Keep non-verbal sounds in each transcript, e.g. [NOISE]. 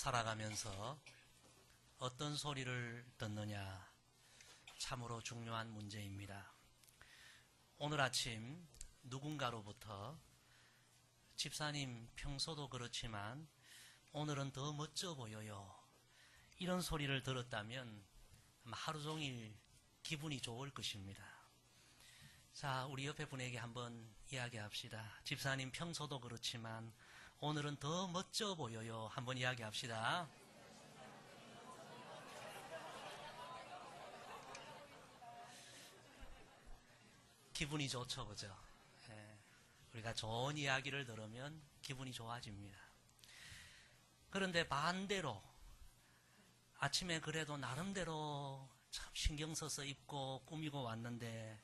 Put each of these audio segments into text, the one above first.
살아가면서 어떤 소리를 듣느냐 참으로 중요한 문제입니다. 오늘 아침 누군가로부터 집사님 평소도 그렇지만 오늘은 더 멋져 보여요. 이런 소리를 들었다면 하루 종일 기분이 좋을 것입니다. 자, 우리 옆에 분에게 한번 이야기합시다. 집사님 평소도 그렇지만 오늘은 더 멋져 보여요. 한번 이야기합시다. 기분이 좋죠, 그죠? 예, 우리가 좋은 이야기를 들으면 기분이 좋아집니다. 그런데 반대로 아침에 그래도 나름대로 참 신경 써서 입고 꾸미고 왔는데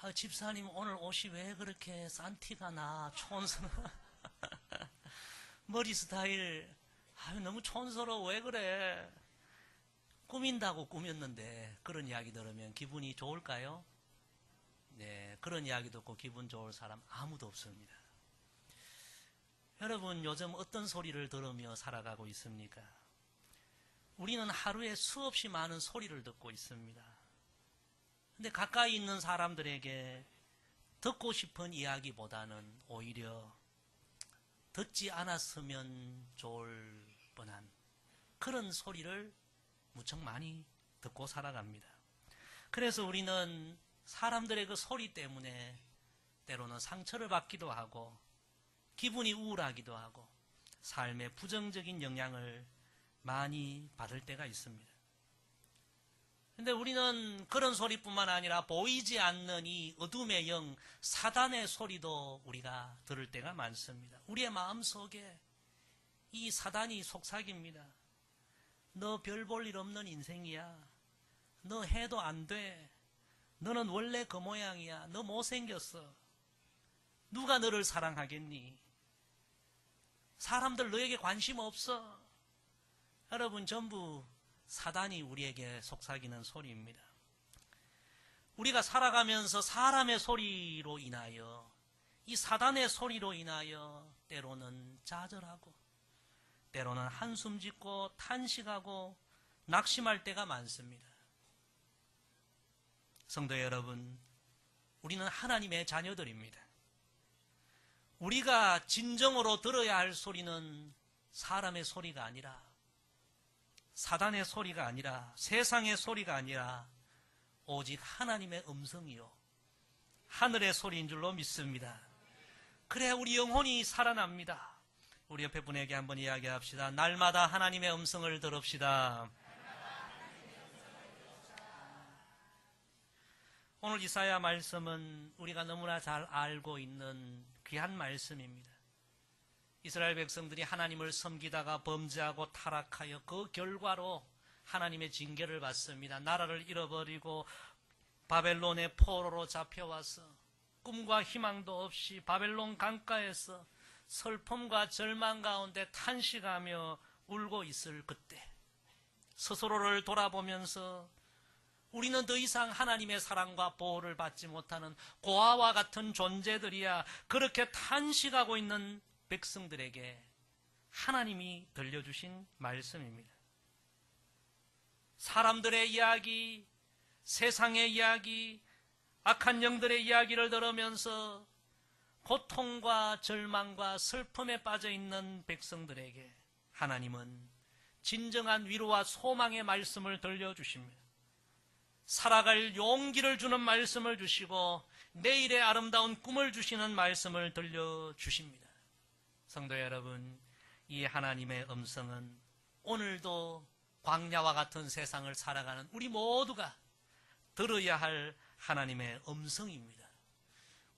아, 집사님 오늘 옷이 왜 그렇게 산티가 나 촌스러 [LAUGHS] 머리 스타일 아유, 너무 촌스러워 왜 그래 꾸민다고 꾸몄는데 그런 이야기 들으면 기분이 좋을까요? 네 그런 이야기 듣고 기분 좋을 사람 아무도 없습니다. 여러분 요즘 어떤 소리를 들으며 살아가고 있습니까? 우리는 하루에 수없이 많은 소리를 듣고 있습니다. 근데 가까이 있는 사람들에게 듣고 싶은 이야기보다는 오히려 듣지 않았으면 좋을 뻔한 그런 소리를 무척 많이 듣고 살아갑니다. 그래서 우리는 사람들의 그 소리 때문에 때로는 상처를 받기도 하고 기분이 우울하기도 하고 삶에 부정적인 영향을 많이 받을 때가 있습니다. 근데 우리는 그런 소리뿐만 아니라 보이지 않는 이 어둠의 영, 사단의 소리도 우리가 들을 때가 많습니다. 우리의 마음 속에 이 사단이 속삭입니다. 너 별 볼 일 없는 인생이야. 너 해도 안 돼. 너는 원래 그 모양이야. 너 못생겼어. 누가 너를 사랑하겠니? 사람들 너에게 관심 없어. 여러분 전부 사단이 우리에게 속삭이는 소리입니다. 우리가 살아가면서 사람의 소리로 인하여 이 사단의 소리로 인하여 때로는 좌절하고 때로는 한숨 짓고 탄식하고 낙심할 때가 많습니다. 성도 여러분, 우리는 하나님의 자녀들입니다. 우리가 진정으로 들어야 할 소리는 사람의 소리가 아니라 사단의 소리가 아니라 세상의 소리가 아니라 오직 하나님의 음성이요. 하늘의 소리인 줄로 믿습니다. 그래야 우리 영혼이 살아납니다. 우리 옆에 분에게 한번 이야기합시다. 날마다 하나님의 음성을 들읍시다. 오늘 이사야 말씀은 우리가 너무나 잘 알고 있는 귀한 말씀입니다. 이스라엘 백성들이 하나님을 섬기다가 범죄하고 타락하여 그 결과로 하나님의 징계를 받습니다. 나라를 잃어버리고 바벨론의 포로로 잡혀와서 꿈과 희망도 없이 바벨론 강가에서 슬픔과 절망 가운데 탄식하며 울고 있을 그때 스스로를 돌아보면서 우리는 더 이상 하나님의 사랑과 보호를 받지 못하는 고아와 같은 존재들이야 그렇게 탄식하고 있는 백성들에게 하나님이 들려주신 말씀입니다. 사람들의 이야기, 세상의 이야기, 악한 영들의 이야기를 들으면서 고통과 절망과 슬픔에 빠져 있는 백성들에게 하나님은 진정한 위로와 소망의 말씀을 들려주십니다. 살아갈 용기를 주는 말씀을 주시고 내일의 아름다운 꿈을 주시는 말씀을 들려주십니다. 성도 여러분, 이 하나님의 음성은 오늘도 광야와 같은 세상을 살아가는 우리 모두가 들어야 할 하나님의 음성입니다.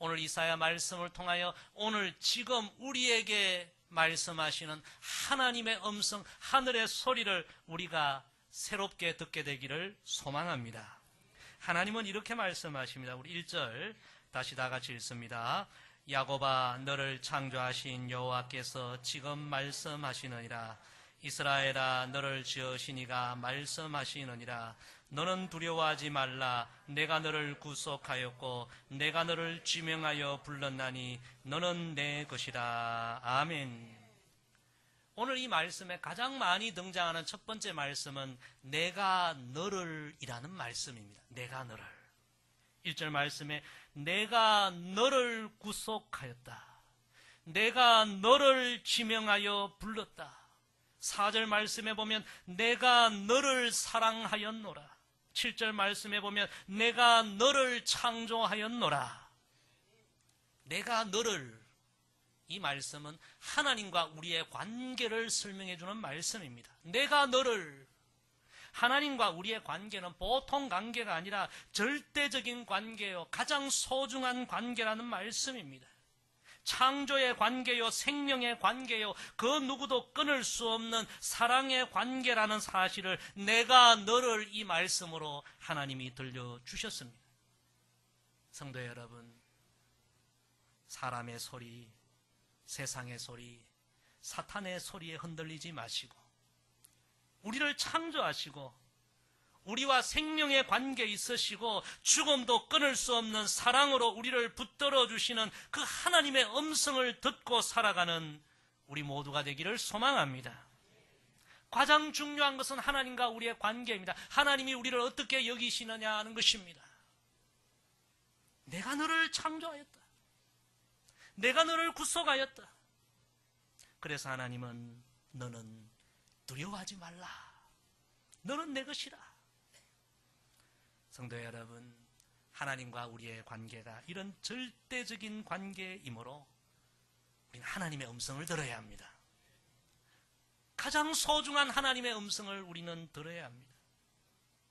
오늘 이사야 말씀을 통하여 오늘 지금 우리에게 말씀하시는 하나님의 음성, 하늘의 소리를 우리가 새롭게 듣게 되기를 소망합니다. 하나님은 이렇게 말씀하십니다. 우리 1절 다시 다 같이 읽습니다. 야곱아 너를 창조하신 여호와께서 지금 말씀하시느니라. 이스라엘아 너를 지으시니가 말씀하시느니라. 너는 두려워하지 말라. 내가 너를 구속하였고 내가 너를 지명하여 불렀나니 너는 내 것이라. 아멘. 오늘 이 말씀에 가장 많이 등장하는 첫 번째 말씀은 내가 너를 이라는 말씀입니다. 내가 너를. 1절 말씀에 내가 너를 구속하였다. 내가 너를 지명하여 불렀다. 4절 말씀에 보면 내가 너를 사랑하였노라. 7절 말씀에 보면 내가 너를 창조하였노라. 내가 너를 이 말씀은 하나님과 우리의 관계를 설명해 주는 말씀입니다. 내가 너를 하나님과 우리의 관계는 보통 관계가 아니라 절대적인 관계요. 가장 소중한 관계라는 말씀입니다. 창조의 관계요, 생명의 관계요, 그 누구도 끊을 수 없는 사랑의 관계라는 사실을 내가 너를 이 말씀으로 하나님이 들려주셨습니다. 성도 여러분, 사람의 소리, 세상의 소리, 사탄의 소리에 흔들리지 마시고, 우리를 창조하시고, 우리와 생명의 관계 있으시고 죽음도 끊을 수 없는 사랑으로 우리를 붙들어 주시는 그 하나님의 음성을 듣고 살아가는 우리 모두가 되기를 소망합니다. 가장 중요한 것은 하나님과 우리의 관계입니다. 하나님이 우리를 어떻게 여기시느냐 하는 것입니다. 내가 너를 창조하였다. 내가 너를 구속하였다. 그래서 하나님은 너는 두려워하지 말라. 너는 내 것이라. 성도 여러분, 하나님과 우리의 관계가 이런 절대적인 관계이므로 우리는 하나님의 음성을 들어야 합니다. 가장 소중한 하나님의 음성을 우리는 들어야 합니다.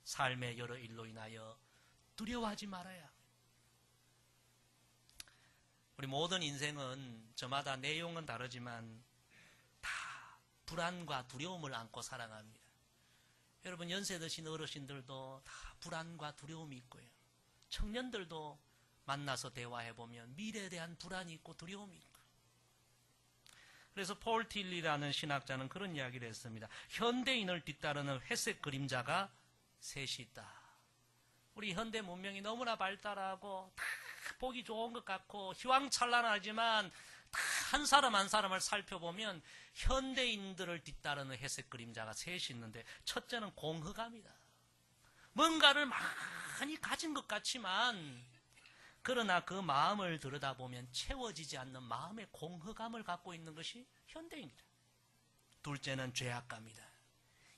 삶의 여러 일로 인하여 두려워하지 말아야 합니다. 우리 모든 인생은 저마다 내용은 다르지만 다 불안과 두려움을 안고 살아갑니다. 여러분 연세 드신 어르신들도 다 불안과 두려움이 있고요. 청년들도 만나서 대화해 보면 미래에 대한 불안이 있고 두려움이 있고. 그래서 폴 틸리라는 신학자는 그런 이야기를 했습니다. 현대인을 뒤따르는 회색 그림자가 셋이 있다. 우리 현대 문명이 너무나 발달하고 다 보기 좋은 것 같고 희왕찬란하지만 다 한 사람 한 사람을 살펴보면 현대인들을 뒤따르는 회색 그림자가 셋이 있는데 첫째는 공허감이다. 뭔가를 많이 가진 것 같지만 그러나 그 마음을 들여다보면 채워지지 않는 마음의 공허감을 갖고 있는 것이 현대인이다. 둘째는 죄악감이다.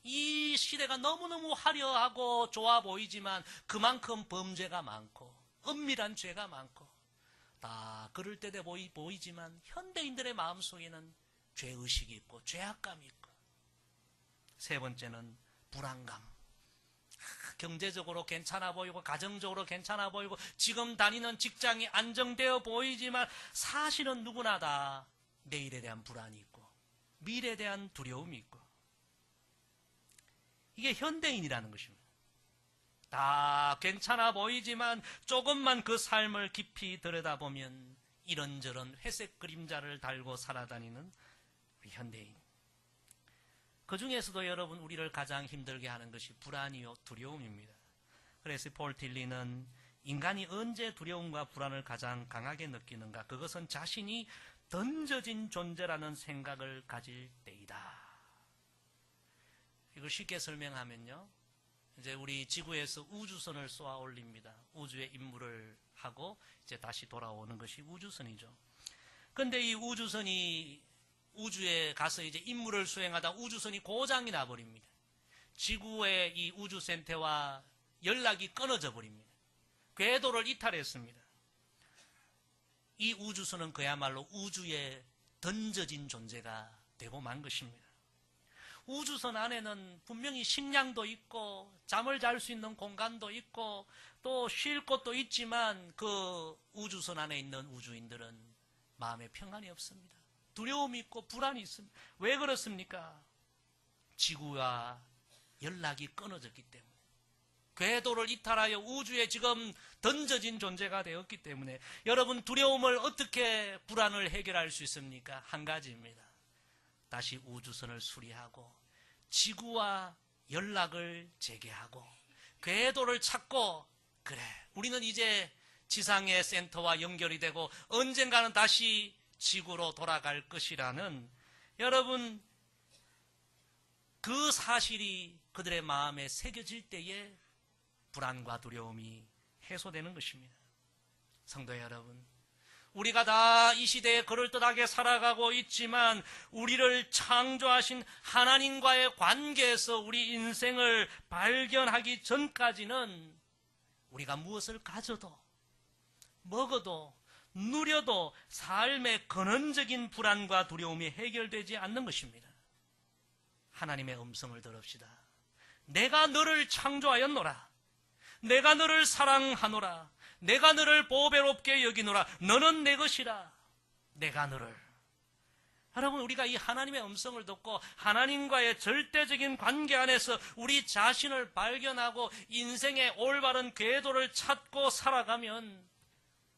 이 시대가 너무너무 화려하고 좋아 보이지만 그만큼 범죄가 많고 은밀한 죄가 많고 다 그럴 때돼 보이, 보이지만 현대인들의 마음속에는 죄의식이 있고 죄악감이 있고. 세 번째는 불안감. 경제적으로 괜찮아 보이고 가정적으로 괜찮아 보이고 지금 다니는 직장이 안정되어 보이지만 사실은 누구나 다 내일에 대한 불안이 있고 미래에 대한 두려움이 있고. 이게 현대인이라는 것입니다. 다 괜찮아 보이지만 조금만 그 삶을 깊이 들여다보면 이런저런 회색 그림자를 달고 살아다니는 현대인. 그 중에서도 여러분 우리를 가장 힘들게 하는 것이 불안이요 두려움입니다. 그래서 폴 딜리는 인간이 언제 두려움과 불안을 가장 강하게 느끼는가? 그것은 자신이 던져진 존재라는 생각을 가질 때이다. 이걸 쉽게 설명하면요. 이제 우리 지구에서 우주선을 쏘아 올립니다. 우주에 임무를 하고 이제 다시 돌아오는 것이 우주선이죠. 근데 이 우주선이 우주에 가서 이제 임무를 수행하다 우주선이 고장이 나버립니다. 지구의 이 우주센터와 연락이 끊어져 버립니다. 궤도를 이탈했습니다. 이 우주선은 그야말로 우주에 던져진 존재가 되고 만 것입니다. 우주선 안에는 분명히 식량도 있고 잠을 잘 수 있는 공간도 있고 또 쉴 곳도 있지만 그 우주선 안에 있는 우주인들은 마음에 평안이 없습니다. 두려움이 있고 불안이 있습니다. 왜 그렇습니까? 지구와 연락이 끊어졌기 때문에. 궤도를 이탈하여 우주에 지금 던져진 존재가 되었기 때문에 여러분 두려움을 어떻게 불안을 해결할 수 있습니까? 한 가지입니다. 다시 우주선을 수리하고 지구와 연락을 재개하고 궤도를 찾고 그래 우리는 이제 지상의 센터와 연결이 되고 언젠가는 다시 지구로 돌아갈 것이라는 여러분 그 사실이 그들의 마음에 새겨질 때에 불안과 두려움이 해소되는 것입니다. 성도 여러분, 우리가 다 이 시대에 그럴듯하게 살아가고 있지만 우리를 창조하신 하나님과의 관계에서 우리 인생을 발견하기 전까지는 우리가 무엇을 가져도 먹어도 누려도 삶의 근원적인 불안과 두려움이 해결되지 않는 것입니다. 하나님의 음성을 들읍시다. 내가 너를 창조하였노라. 내가 너를 사랑하노라. 내가 너를 보배롭게 여기노라. 너는 내 것이라. 내가 너를. 여러분, 우리가 이 하나님의 음성을 듣고 하나님과의 절대적인 관계 안에서 우리 자신을 발견하고 인생의 올바른 궤도를 찾고 살아가면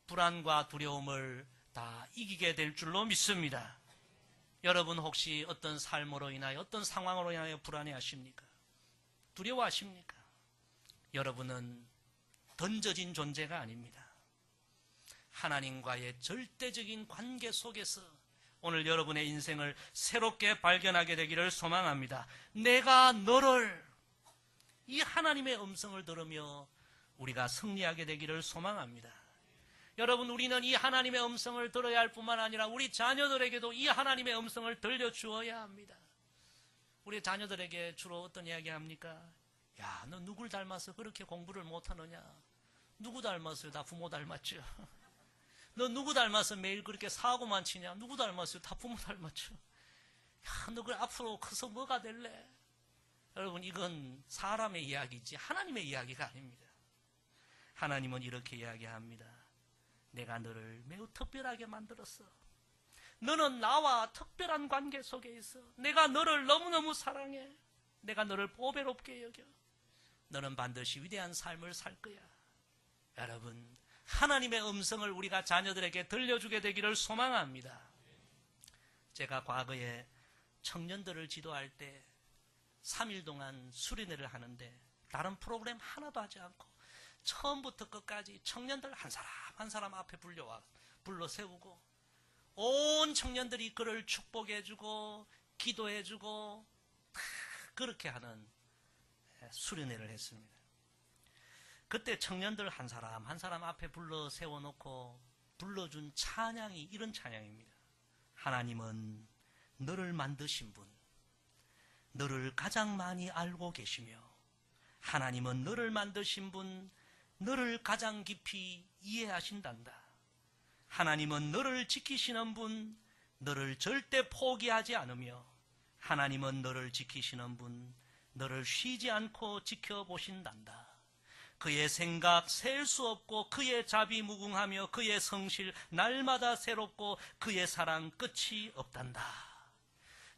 불안과 두려움을 다 이기게 될 줄로 믿습니다. 여러분 혹시 어떤 삶으로 인하여 어떤 상황으로 인하여 불안해 하십니까? 두려워 하십니까? 여러분은 던져진 존재가 아닙니다. 하나님과의 절대적인 관계 속에서 오늘 여러분의 인생을 새롭게 발견하게 되기를 소망합니다. 내가 너를 이 하나님의 음성을 들으며 우리가 승리하게 되기를 소망합니다. 여러분, 우리는 이 하나님의 음성을 들어야 할 뿐만 아니라 우리 자녀들에게도 이 하나님의 음성을 들려주어야 합니다. 우리 자녀들에게 주로 어떤 이야기 합니까? 야, 너 누굴 닮아서 그렇게 공부를 못하느냐? 누구 닮았어요? 다 부모 닮았죠. [LAUGHS] 너 누구 닮아서 매일 그렇게 사고만 치냐? 누구 닮았어요? 다 부모 닮았죠. 야, 너 그 앞으로 커서 뭐가 될래? 여러분, 이건 사람의 이야기지 하나님의 이야기가 아닙니다. 하나님은 이렇게 이야기합니다. 내가 너를 매우 특별하게 만들었어. 너는 나와 특별한 관계 속에 있어. 내가 너를 너무너무 사랑해. 내가 너를 보배롭게 여겨. 너는 반드시 위대한 삶을 살 거야. 여러분, 하나님의 음성을 우리가 자녀들에게 들려주게 되기를 소망합니다. 제가 과거에 청년들을 지도할 때 3일 동안 수련회를 하는데 다른 프로그램 하나도 하지 않고 처음부터 끝까지 청년들 한 사람 한 사람 앞에 불려와 불러 세우고 온 청년들이 그를 축복해주고 기도해주고 그렇게 하는 수련회를 했습니다. 그때 청년들 한 사람 한 사람 앞에 불러 세워놓고 불러준 찬양이 이런 찬양입니다. 하나님은 너를 만드신 분, 너를 가장 많이 알고 계시며, 하나님은 너를 만드신 분, 너를 가장 깊이 이해하신단다. 하나님은 너를 지키시는 분, 너를 절대 포기하지 않으며, 하나님은 너를 지키시는 분, 너를 쉬지 않고 지켜보신단다. 그의 생각 셀 수 없고 그의 자비 무궁하며 그의 성실 날마다 새롭고 그의 사랑 끝이 없단다.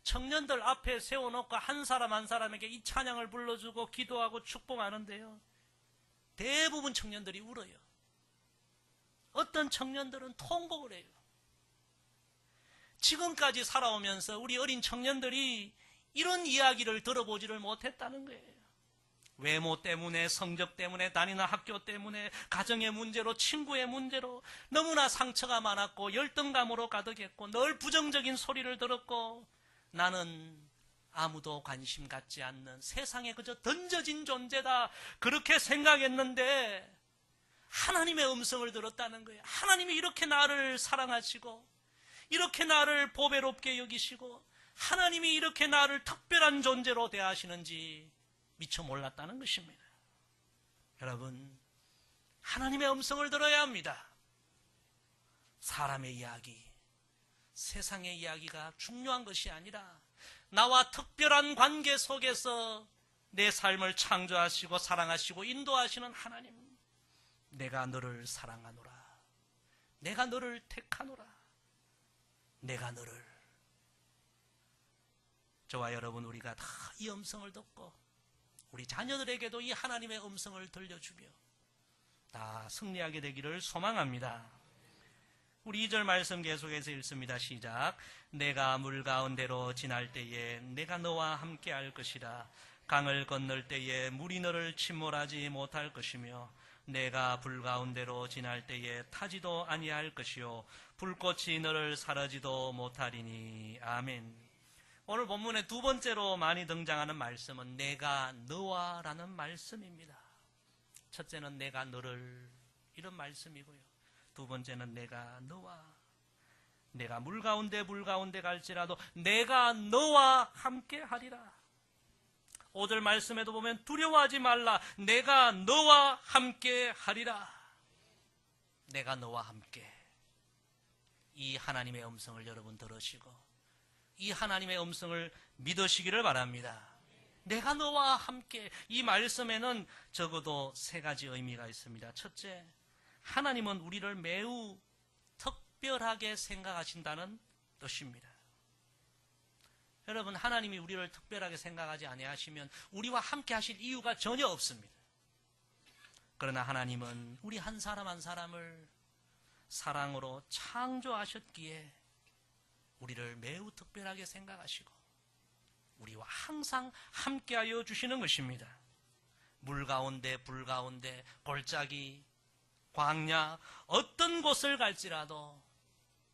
청년들 앞에 세워놓고 한 사람 한 사람에게 이 찬양을 불러주고 기도하고 축복하는데요. 대부분 청년들이 울어요. 어떤 청년들은 통곡을 해요. 지금까지 살아오면서 우리 어린 청년들이 이런 이야기를 들어보지를 못했다는 거예요. 외모 때문에, 성적 때문에, 다니는 학교 때문에, 가정의 문제로, 친구의 문제로 너무나 상처가 많았고 열등감으로 가득했고 늘 부정적인 소리를 들었고 나는 아무도 관심 갖지 않는 세상에 그저 던져진 존재다. 그렇게 생각했는데 하나님의 음성을 들었다는 거예요. 하나님이 이렇게 나를 사랑하시고 이렇게 나를 보배롭게 여기시고 하나님이 이렇게 나를 특별한 존재로 대하시는지 미처 몰랐다는 것입니다. 여러분, 하나님의 음성을 들어야 합니다. 사람의 이야기, 세상의 이야기가 중요한 것이 아니라 나와 특별한 관계 속에서 내 삶을 창조하시고 사랑하시고 인도하시는 하나님, 내가 너를 사랑하노라. 내가 너를 택하노라. 내가 너를. 저와 여러분, 우리가 다 이 음성을 듣고 우리 자녀들에게도 이 하나님의 음성을 들려주며 다 승리하게 되기를 소망합니다. 우리 2절 말씀 계속해서 읽습니다. 시작. 내가 물 가운데로 지날 때에 내가 너와 함께 할 것이라. 강을 건널 때에 물이 너를 침몰하지 못할 것이며 내가 불 가운데로 지날 때에 타지도 아니할 것이요 불꽃이 너를 사라지도 못하리니 아멘. 오늘 본문의 두 번째로 많이 등장하는 말씀은 내가 너와라는 말씀입니다. 첫째는 내가 너를 이런 말씀이고요. 두 번째는 내가 너와 내가 물 가운데 물 가운데 갈지라도 내가 너와 함께 하리라. 오절 말씀에도 보면 두려워하지 말라. 내가 너와 함께 하리라. 내가 너와 함께. 이 하나님의 음성을 여러분 들으시고 이 하나님의 음성을 믿으시기를 바랍니다. 내가 너와 함께 이 말씀에는 적어도 세 가지 의미가 있습니다. 첫째, 하나님은 우리를 매우 특별하게 생각하신다는 뜻입니다. 여러분, 하나님이 우리를 특별하게 생각하지 아니하시면 우리와 함께 하실 이유가 전혀 없습니다. 그러나 하나님은 우리 한 사람 한 사람을 사랑으로 창조하셨기에 우리를 매우 특별하게 생각하시고 우리와 항상 함께하여 주시는 것입니다. 물 가운데, 불 가운데, 골짜기, 광야, 어떤 곳을 갈지라도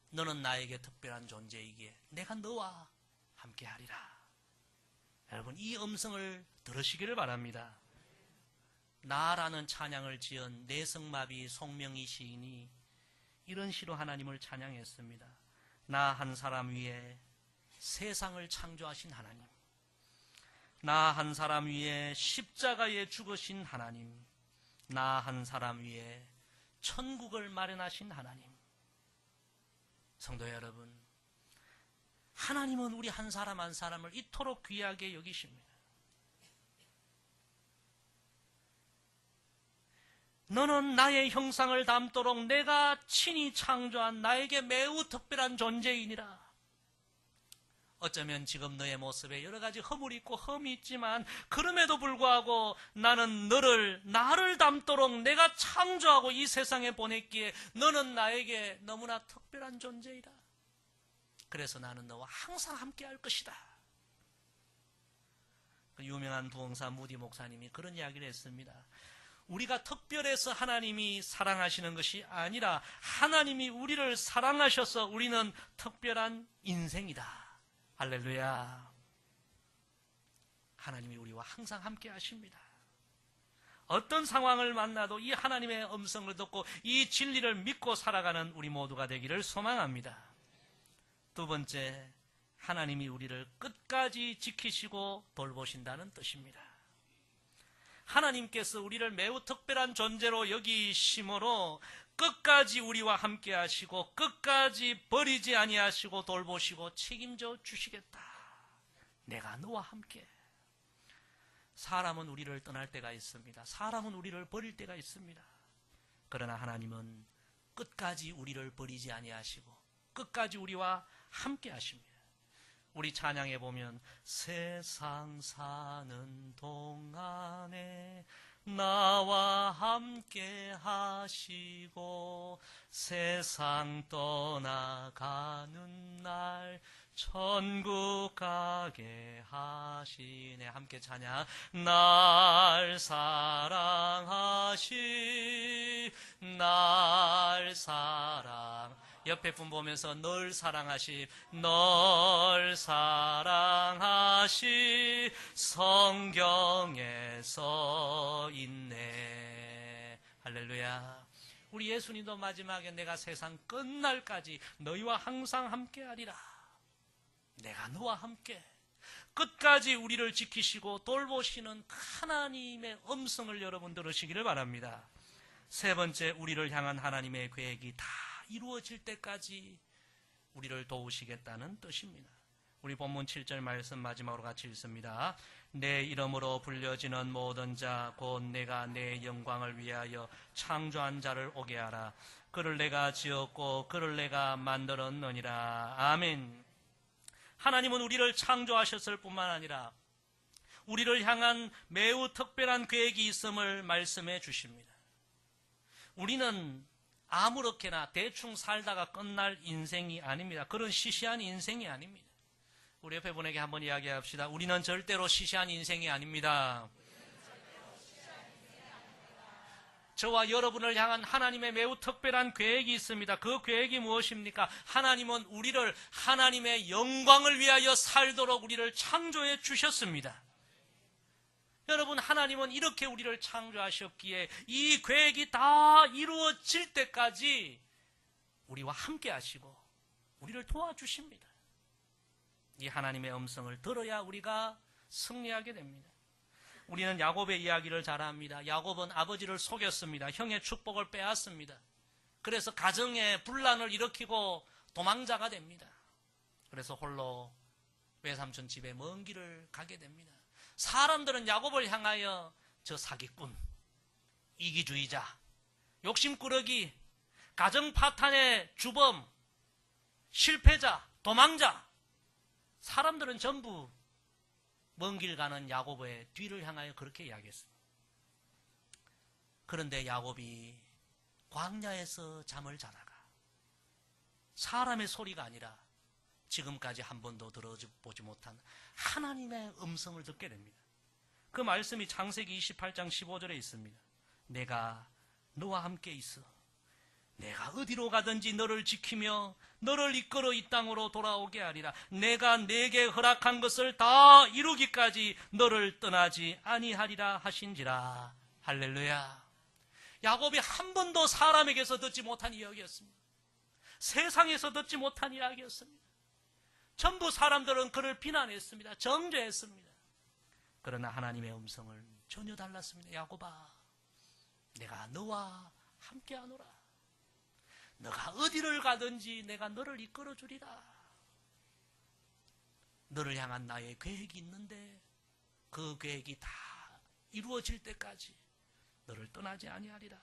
너는 나에게 특별한 존재이기에 내가 너와 함께하리라. 여러분, 이 음성을 들으시기를 바랍니다. 나라는 찬양을 지은 내성마비 송명희 시인이 이런 시로 하나님을 찬양했습니다. 나 한 사람 위에 세상을 창조하신 하나님. 나 한 사람 위에 십자가에 죽으신 하나님. 나 한 사람 위에 천국을 마련하신 하나님. 성도 여러분, 하나님은 우리 한 사람 한 사람을 이토록 귀하게 여기십니다. 너는 나의 형상을 담도록 내가 친히 창조한 나에게 매우 특별한 존재이니라. 어쩌면 지금 너의 모습에 여러 가지 허물이 있고 흠이 있지만 그럼에도 불구하고 나는 너를 나를 담도록 내가 창조하고 이 세상에 보냈기에 너는 나에게 너무나 특별한 존재이다. 그래서 나는 너와 항상 함께 할 것이다. 그 유명한 부흥사 무디 목사님이 그런 이야기를 했습니다. 우리가 특별해서 하나님이 사랑하시는 것이 아니라 하나님이 우리를 사랑하셔서 우리는 특별한 인생이다. 할렐루야. 하나님이 우리와 항상 함께 하십니다. 어떤 상황을 만나도 이 하나님의 음성을 듣고 이 진리를 믿고 살아가는 우리 모두가 되기를 소망합니다. 두 번째, 하나님이 우리를 끝까지 지키시고 돌보신다는 뜻입니다. 하나님께서 우리를 매우 특별한 존재로 여기심으로 끝까지 우리와 함께 하시고 끝까지 버리지 아니하시고 돌보시고 책임져 주시겠다. 내가 너와 함께. 사람은 우리를 떠날 때가 있습니다. 사람은 우리를 버릴 때가 있습니다. 그러나 하나님은 끝까지 우리를 버리지 아니하시고 끝까지 우리와 함께 하십니다. 우리 찬양에 보면 세상 사는 동안에 나와 함께 하시고 세상 떠나가는 날 천국 가게 하시네. 함께 찬양. 날 사랑하시 날 사랑 옆에 분 보면서 널 사랑하시 널 사랑하시. 성경에 써 있네. 할렐루야. 우리 예수님도 마지막에 내가 세상 끝날까지 너희와 항상 함께하리라. 내가 너와 함께 끝까지 우리를 지키시고 돌보시는 하나님의 음성을 여러분 들으시기를 바랍니다. 세 번째, 우리를 향한 하나님의 계획이 다 이루어질 때까지 우리를 도우시겠다는 뜻입니다. 우리 본문 7절 말씀 마지막으로 같이 읽습니다. 내 이름으로 불려지는 모든 자, 곧 내가 내 영광을 위하여 창조한 자를 오게 하라. 그를 내가 지었고, 그를 내가 만들었느니라. 아멘. 하나님은 우리를 창조하셨을 뿐만 아니라 우리를 향한 매우 특별한 계획이 있음을 말씀해 주십니다. 우리는 아무렇게나 대충 살다가 끝날 인생이 아닙니다. 그런 시시한 인생이 아닙니다. 우리 옆에 분에게 한번 이야기합시다. 우리는 절대로 시시한 인생이 아닙니다. 저와 여러분을 향한 하나님의 매우 특별한 계획이 있습니다. 그 계획이 무엇입니까? 하나님은 우리를 하나님의 영광을 위하여 살도록 우리를 창조해 주셨습니다. 여러분, 하나님은 이렇게 우리를 창조하셨기에 이 계획이 다 이루어질 때까지 우리와 함께 하시고 우리를 도와주십니다. 이 하나님의 음성을 들어야 우리가 승리하게 됩니다. 우리는 야곱의 이야기를 잘 압니다. 야곱은 아버지를 속였습니다. 형의 축복을 빼앗습니다. 그래서 가정에 분란을 일으키고 도망자가 됩니다. 그래서 홀로 외삼촌 집에 먼 길을 가게 됩니다. 사람들은 야곱을 향하여 저 사기꾼, 이기주의자, 욕심꾸러기, 가정 파탄의 주범, 실패자, 도망자, 사람들은 전부 먼 길 가는 야곱의 뒤를 향하여 그렇게 이야기했습니다. 그런데 야곱이 광야에서 잠을 자다가 사람의 소리가 아니라 지금까지 한 번도 들어보지 못한 하나님의 음성을 듣게 됩니다. 그 말씀이 창세기 28장 15절에 있습니다. 내가 너와 함께 있어. 내가 어디로 가든지 너를 지키며 너를 이끌어 이 땅으로 돌아오게 하리라. 내가 내게 허락한 것을 다 이루기까지 너를 떠나지 아니하리라 하신지라. 할렐루야. 야곱이 한 번도 사람에게서 듣지 못한 이야기였습니다. 세상에서 듣지 못한 이야기였습니다. 전부 사람들은 그를 비난했습니다. 정죄했습니다. 그러나 하나님의 음성을 전혀 달랐습니다. 야곱아, 내가 너와 함께하노라. 너가 어디를 가든지 내가 너를 이끌어 주리라. 너를 향한 나의 계획이 있는데 그 계획이 다 이루어질 때까지 너를 떠나지 아니하리라.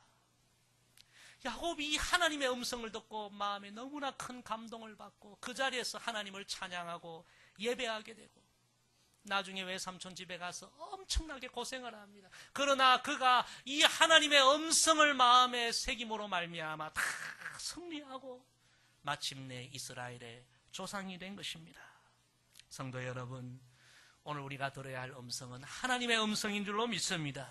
야곱이 하나님의 음성을 듣고 마음에 너무나 큰 감동을 받고 그 자리에서 하나님을 찬양하고 예배하게 되고 나중에 외삼촌 집에 가서 엄청나게 고생을 합니다. 그러나 그가 이 하나님의 음성을 마음에 새김으로 말미암아 다 승리하고 마침내 이스라엘의 조상이 된 것입니다. 성도 여러분, 오늘 우리가 들어야 할 음성은 하나님의 음성인 줄로 믿습니다.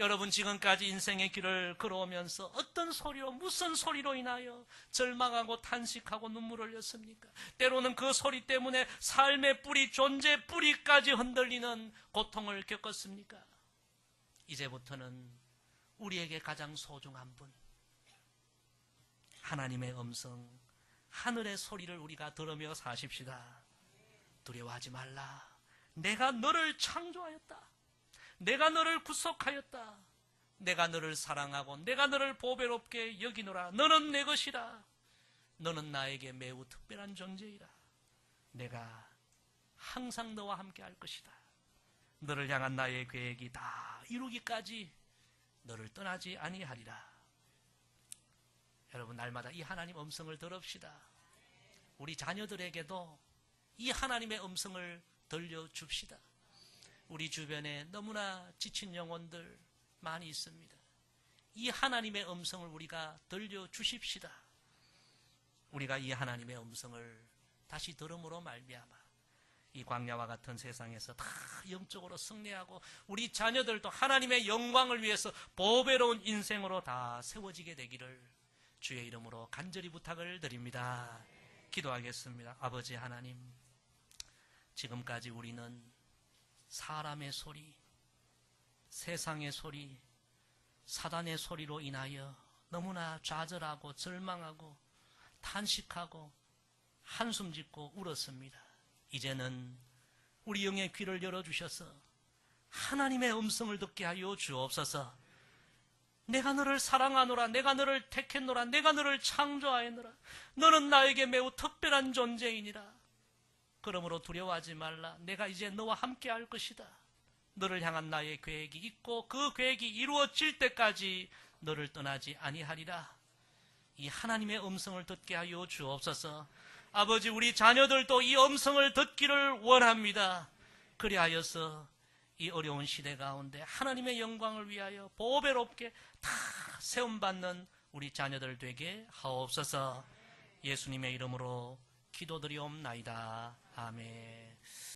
여러분 지금까지 인생의 길을 걸어오면서 어떤 소리로 무슨 소리로 인하여 절망하고 탄식하고 눈물을 흘렸습니까? 때로는 그 소리 때문에 삶의 뿌리 존재 뿌리까지 흔들리는 고통을 겪었습니까? 이제부터는 우리에게 가장 소중한 분 하나님의 음성 하늘의 소리를 우리가 들으며 사십시다. 두려워하지 말라. 내가 너를 창조하였다. 내가 너를 구속하였다. 내가 너를 사랑하고 내가 너를 보배롭게 여기노라. 너는 내 것이라. 너는 나에게 매우 특별한 존재이라. 내가 항상 너와 함께 할 것이다. 너를 향한 나의 계획이 다 이루기까지 너를 떠나지 아니하리라. 여러분 날마다 이 하나님 음성을 들읍시다. 우리 자녀들에게도 이 하나님의 음성을 들려줍시다. 우리 주변에 너무나 지친 영혼들 많이 있습니다. 이 하나님의 음성을 우리가 들려 주십시다. 우리가 이 하나님의 음성을 다시 들음으로 말미암아 이 광야와 같은 세상에서 다 영적으로 승리하고 우리 자녀들도 하나님의 영광을 위해서 보배로운 인생으로 다 세워지게 되기를 주의 이름으로 간절히 부탁을 드립니다. 기도하겠습니다. 아버지 하나님, 지금까지 우리는 사람의 소리, 세상의 소리, 사단의 소리로 인하여 너무나 좌절하고 절망하고 탄식하고 한숨 짓고 울었습니다. 이제는 우리 영의 귀를 열어주셔서 하나님의 음성을 듣게 하여 주옵소서. 내가 너를 사랑하노라, 내가 너를 택했노라, 내가 너를 창조하였노라. 너는 나에게 매우 특별한 존재이니라. 그러므로 두려워하지 말라. 내가 이제 너와 함께 할 것이다. 너를 향한 나의 계획이 있고 그 계획이 이루어질 때까지 너를 떠나지 아니하리라. 이 하나님의 음성을 듣게 하여 주옵소서. 아버지 우리 자녀들도 이 음성을 듣기를 원합니다. 그리하여서 이 어려운 시대 가운데 하나님의 영광을 위하여 보배롭게 다 세움받는 우리 자녀들 되게 하옵소서. 예수님의 이름으로 기도드리옵나이다. 아멘.